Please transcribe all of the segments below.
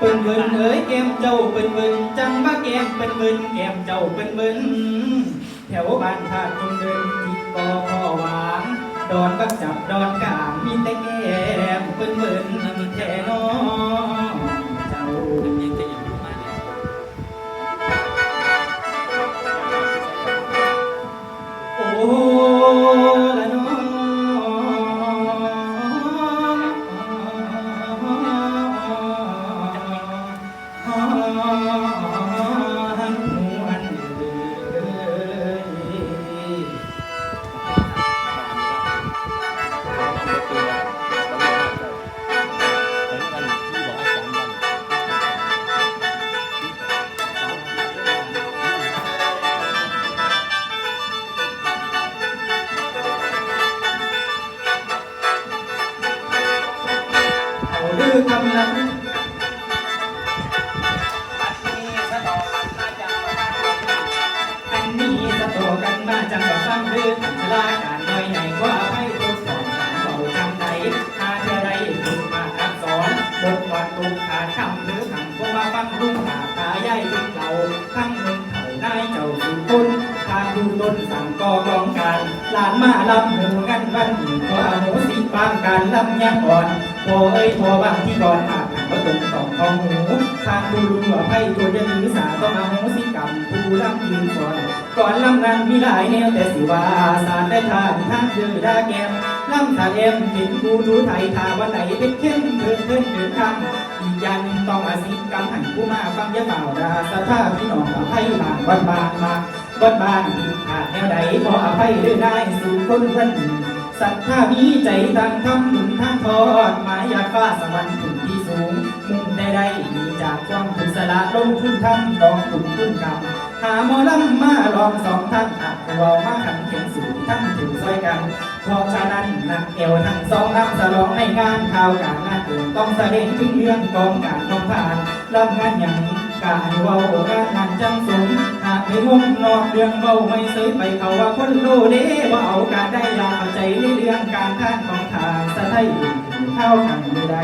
เปิ้นเบิ้นเอ้ยแก้มเจ้าเปิ้นเบิ้นจังว่าแก้มเปิ้นเบิ้นแก้มเจ้าเปิ้นเบิ้นแถวบ้านท่าจงเดินที่กอพ่อหวางดอนบักจับดอนกลางมีแต่แก้มเปิ้นเบิ้นแท่น้อ จังบ่ฟังดื้อขัลาการน้อยใหญ่กว่าให้ทดสอบสารเบาจังใดหาเทไรถูกมาอักษรบทวัดตุกขาคำหรือคำพวมาฟังลุงหาตาใหญ่ลุงเก่าข้งหนึ่งเขาได้เจ้าสู่ต้นทางดูต้นสั่งกอกองการหลานมาลำหูกันวันนี้ขออโหสิปางการลำยังอ่อนพอเอ้ยพอบางที่ก่อนอา ก็ตรงต่อของหูทางดูลุงว่าไพ่ตัวจะถือสาต้องเอาหูสิกรรมผู้ลำยืนก่อน ก่อนลำนั้นมีหลายแนวแต่สิว่าสารได้ทานทางเดือดาแกมลำตาเอ็มเห็นกูดูไทยทาวันไหนเป็นเข้มเพิ่นเพิ่นเดินคำอีกอย่างหนึ่งต้องอาศิกรรมหันผู้มาฟังยะเป่าดาสะท่าพี่น้องอภัยบางวันบางมาวันบางผิดขาดแนวใดขออภัยเด้อได้สู่คนวันหนึ่งศรัทธามีใจตั้งทำบุญทางทอดหมายยาฟ้าสวรรค์ สูงมุ่งได้ได้มีจากความทุนสละลงทุนทำกองทุนทุนกรรมหาหมอลำมาลองสองท่านอักวามาขันเขียนสู่ทั้งถึงซอยกัน เพราะฉะนั้นนักเอวทั้งสองนักสลองในงานข่าวการงานอื่นต้องแสดงถึงเรื่องกองการของผ่านลำงานอย่างกายเว้างานนั้นจังสมหากไม่งมนอกเรื่องเบาไม่ซื้อไปเขาว่าคนโลเด้ว่าเอาการได้ยาเข้าใจในเรื่องการท่านของทางสะไทยเข้าทางไม่ได้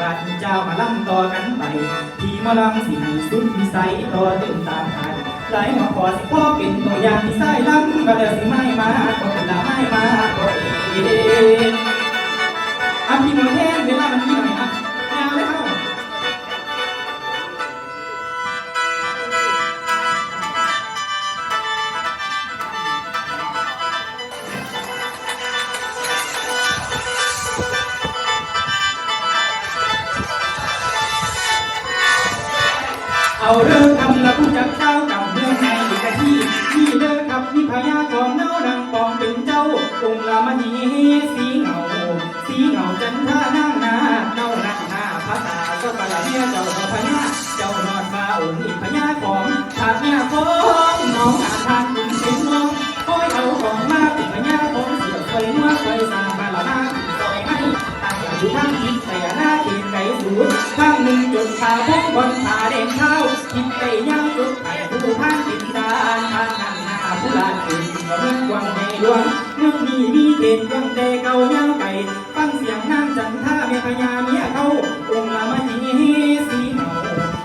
บาดเจ้ามาล่ำต่อกันไปที่มาลำสิให้สุดวิสัยต่อตึงตามทานหลายหัวขอสิพ่อเป็นตัวอย่างที่ใส่ลำก็เดี๋ยวสิไม่มาก็เป็นละไม่มาก็เองอะพี่หมอแทนเวลามันมีหน่อย เอาเรื่องทำละผู้จักเจ้ากับเรื่องในกะที่ที่เลิกกับวิพยากรเน่าดังปองเป็นเจ้าองค์ละมณีสีเหงา สีเหงาจันทานางนาเน่านั่งหน้าภาษาเจ้าปลาเมียเจ้าพญาเจ้านอดมาอุ่นอิพญาของขาดเนี่ยของน้องอา รื่องกวางในหลวงเมืองนี้มีเขตกวางแต่เก่าย่างไก่ฟังเสียงนางจันท่าเมียพญาเมียเขาองค์ละมานีสีเหา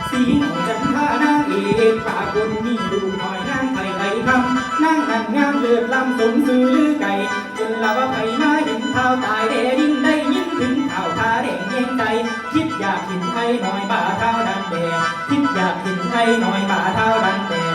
สีเหาจันท่านางเอกปากคนมีดูหน่อยนางไทยไทยคำนางนั่นงามเลือดลำสมซื้อลือไก่จนลาว่าไผมาเห็นเท้าตายแดดินได้ยินถึงข่าวทาแดงเย็นใจคิดอยากเห็นไทยหน่อยบ่าเท้าดันแดงคิดอยากเห็นไทยหน่อยบ่าเท้าดันแด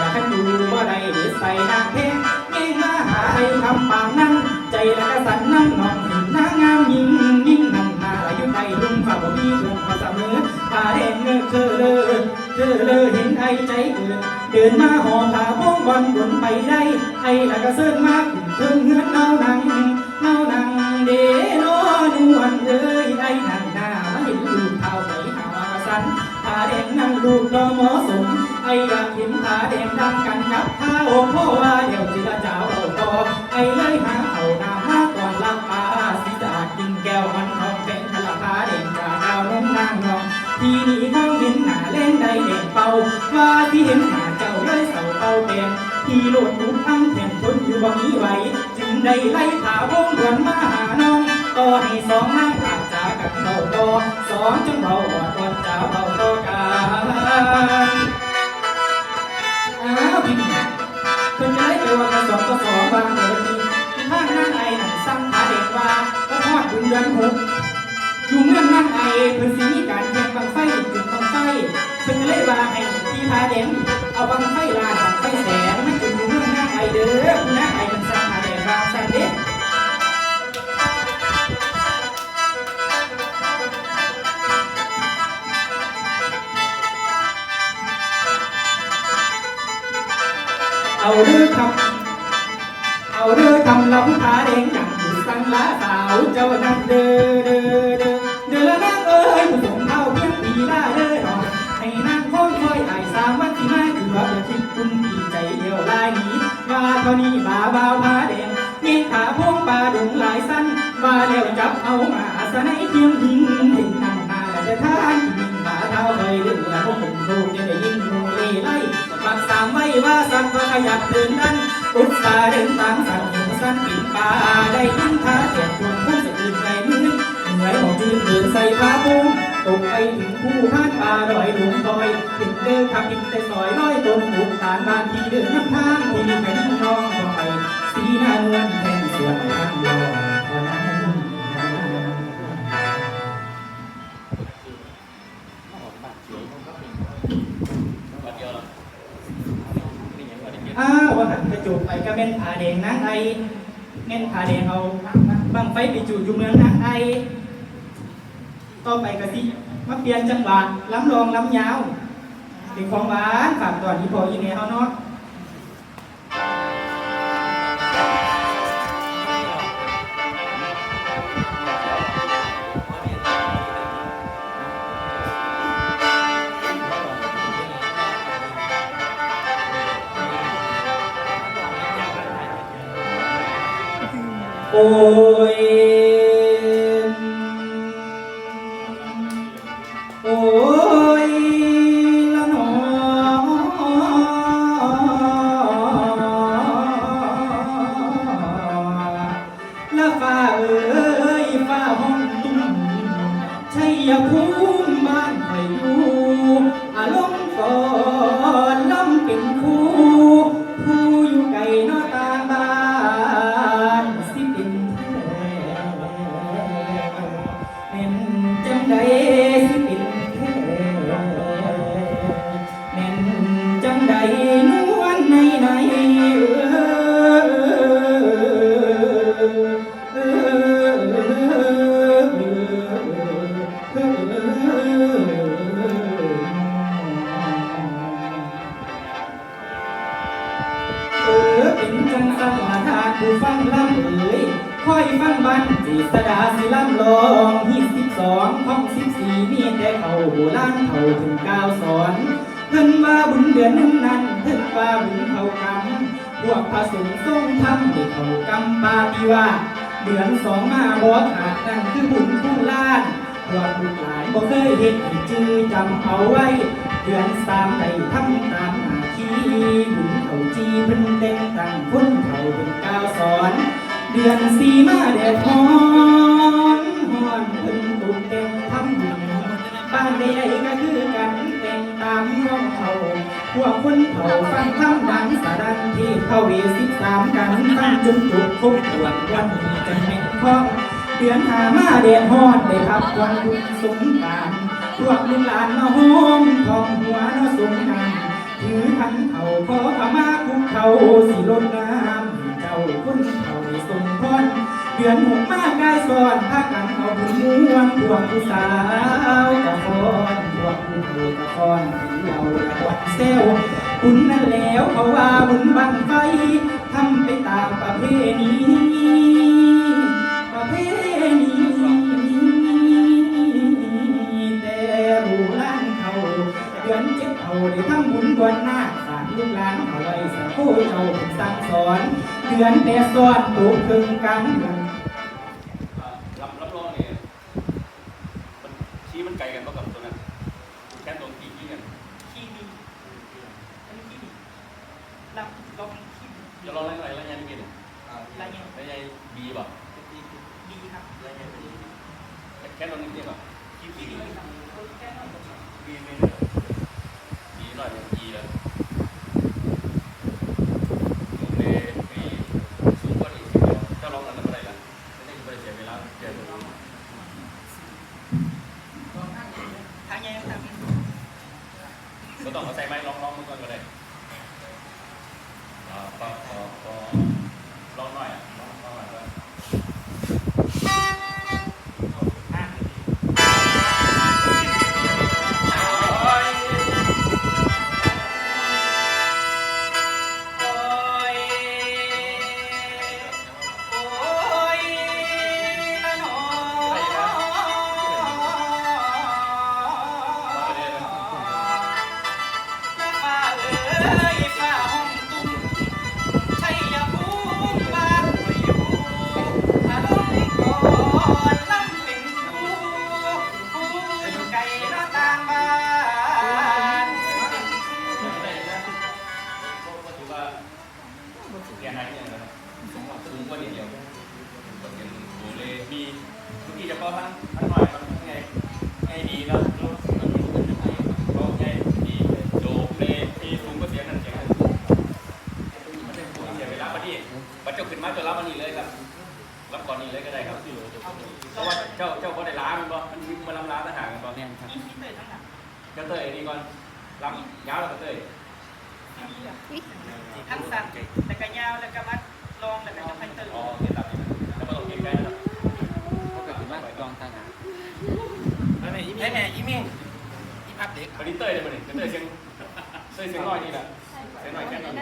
ละกสันนั่งนองเห็นนางงามยิ่งยิ่งนั่งนาละยุ่งไปลุ่มฝ่าบ่มีดวงพอเสมอตาแดงเงือเธอเลยเธอเลยเห็นไอ้ใจเกิดเดินมาหอมผาพ้องบอลบนไปได้ไอ้ละก็เสิร์ฟมากเพิ่งเฮือนเนานังเนานังเดโนนวลเอ้ยไอ้นั่งหน้ามาเห็นลูกเท้าไปหาวากสันผาแดงนั่งลูกดอหมอสมไอ้อยากเห็นผาแดงดังกันนับข้าวเพราะว่าเดี๋ยวจิละเจ้าเอาต่อไอ้เลยหา่าที่เห็นหน้าเจ้าเลยเสาเป่าแปนที่โลดหนุ่มทั้งแผ่นทนอยู่บ่มีไหวจึงได้ไล่ขาวงรวนมาหาน้องก็ให้สองนางปาจากันเต่าต่อสองจังเบาอ่อนอ่อนจ้าเบาต่อกันอ้าวพี่นี่เพิ่นจได้ไว่ากันสองก็สองบางเดิมีข้างนั่งไอ้หนังสั่งขาเด็กว่าก็ทอดบุญเดือนหกอยู่เมืองนั่งไอ้เพิ่นสิมีการแข่งบังไฟจึงบังไฟเพิ่นเลยว่าให้ พาแดงเอาบังไฟลานบังไฟแสนมาจุดอยู่เมืองนั่งไอเด้อผู้าไอมันสร้างหาแดงบางสันเด้เอาเรือทำเอาเรือทำลำพาแดงจังอยู่สังลาสาวเจ้านั่งเด้อเด้อเด้อเด้อละนางเอ้ยผู้ ยาเท่านี้บาบาวพาแดงมีขาพงปลาดุงหลายสั้นว่าแล้วจับเอามาสนัยเทียมหิงถึงนั่งนาแต่ท่านหิงบาเท่าเคยเดือดพวกผมถูกจะได้ยินหูเล่ไล่บักสามไว้ว่าสัตว์ก็ขยับเดินนั้นอุตสาห์เดินตามสั่งหิวสั้นปิดป่าได้ยินท่าเสียงชวนผู้จะอื่นในมือเหนื่อยของจีนเดินใส่ผ้าปู ตกไปถึงผู้พานป่าดอยหลวงดอยติดเดินขับติดแต่ซอยร้อยต้นบุกตานบ้านที่เดินน้ำทางที่มีแผ่นดินน้องต่อไปสีหน้านวลแทนสวนทางรอเท่านั้นอ้าวว่าหันกระจูบไปก็เม่นผาแดงนางไอเม่นผาแดงเอาบังไฟไปจูดอยู่เมืองนางไอ ต่อไปก็สิมาเปลี่ยนจังหวะล้ำรองล้ำยาวเป็นของหวานฝากตอนที่พออีเมลเขาเนาะโอ้ย เอ้ยฟ้าห้องตุ้มชัยภูมิบ้านไผอยู่อารมณ์ก่อนล้ำเป็นคู่ ฟังบันจีสดาสิลำลองฮีสิบสองท่องสิบสี่มีแต่เขาโบราณเขาถึงก้าวสอนเพิ่นว่าบุญเดือนนึงนั้นเพิ่นว่าบุญเขากำพวกพระสงฆ์ทรงทำให้เขากำปาติว่าเดือนสองมาบ่ขาดนั่นคือบุญคู่ล้านพวกลูกหลานบ่เคยเห็นจื้อจำเอาไว้ เดือนสามได้ เดือนสีมาแดดฮ้อนฮ้อนเพิ่นตุกเต็มทำบุญบ้านใดๆก็คือกันแต่งตามน้องเขาพวกคนเขาฟังคำดังสะดังที่เขาเวสิบสามกันฟังจุดจุดคบตรวจวันนี้จะแม่นพ้องเดือนหามาแดดฮอดได้พักวันบุญสงการพวกลูกหลานมาโฮมทองหัวนาสงการถือขันเขาขอขมาคุกเขาสิลดน้ำเจ้าคนเขาได้ สมพรเดือนหกมากายสอนพากันเอาบุญม้วนพวกผู้สาวกะคอนพวกผู้โหกะคอนที่เรากะวัดเซลบุญนั่นแล้วเขาว่าบุญบังไฟทำไปตามประเพณีประเพณีแต่โบราณเขาเดือนเจ็ดเขาได้ทำบุญกวนหน้าสางลูกหลานเขาไว้สักโคเจ้าเป็นสั่งสอน เดือนแปดซ้อนตกครึ่งกลางเดือนรับรับรองเนี่ยมันชี้มันไกลกันก็กับตัวนั้นแค่ตรงที่ที่กันขี้ดีอันนี้ขี้ดีรับลองขี้จะลองอะไรอะไรยังไงเนี่ยอะไรเงี้ยอะไรยังดีป่ะดีครับแค่ตรงนี้เนี่ยป่ะที่ดีดีครับแค่นั้นดีไม่ดีหน่อยดีแล้ว กว่านิดเดียวก็เป็นโอเลมีทุกที่จะพอทั้งทั้งหน่อยทั้งไงไงดีแล้วก็ไงดีโดเลมีสูงก็เสียงนั่นเสียงนั่นมันจะพูดเสียเวลาปะนี่ปัจจุบันมาจะรับมันนี่เลยครับรับก่อนนี้เลยก็ได้ครับเพราะว่าเจ้าเจ้าก็ได้ล้ามันบ่มันมีมาล้ำล้าต่างหากกันบ่แม่นครับเจ้าเตยนี่ก่อนล้ำยาวแล้วก็เตยขั้นสั้นแล้วก็ยาวแล้วก็มัด ลองแต่ไม่จะไปตื่นอ๋อเห็นแบบนี้แล้วมาลงเกมได้นะครับเขาเกิดขึ้นมากลองทางหาแล้วเนี่ยอีเมแม่ลแม่อีเมลอีพับเด็กวันนี้เต้ยเลยมาเนี่ยเต้ยเสียงเต้ยเสียงลอยนี่แหละเสียงลอยแค่นั้น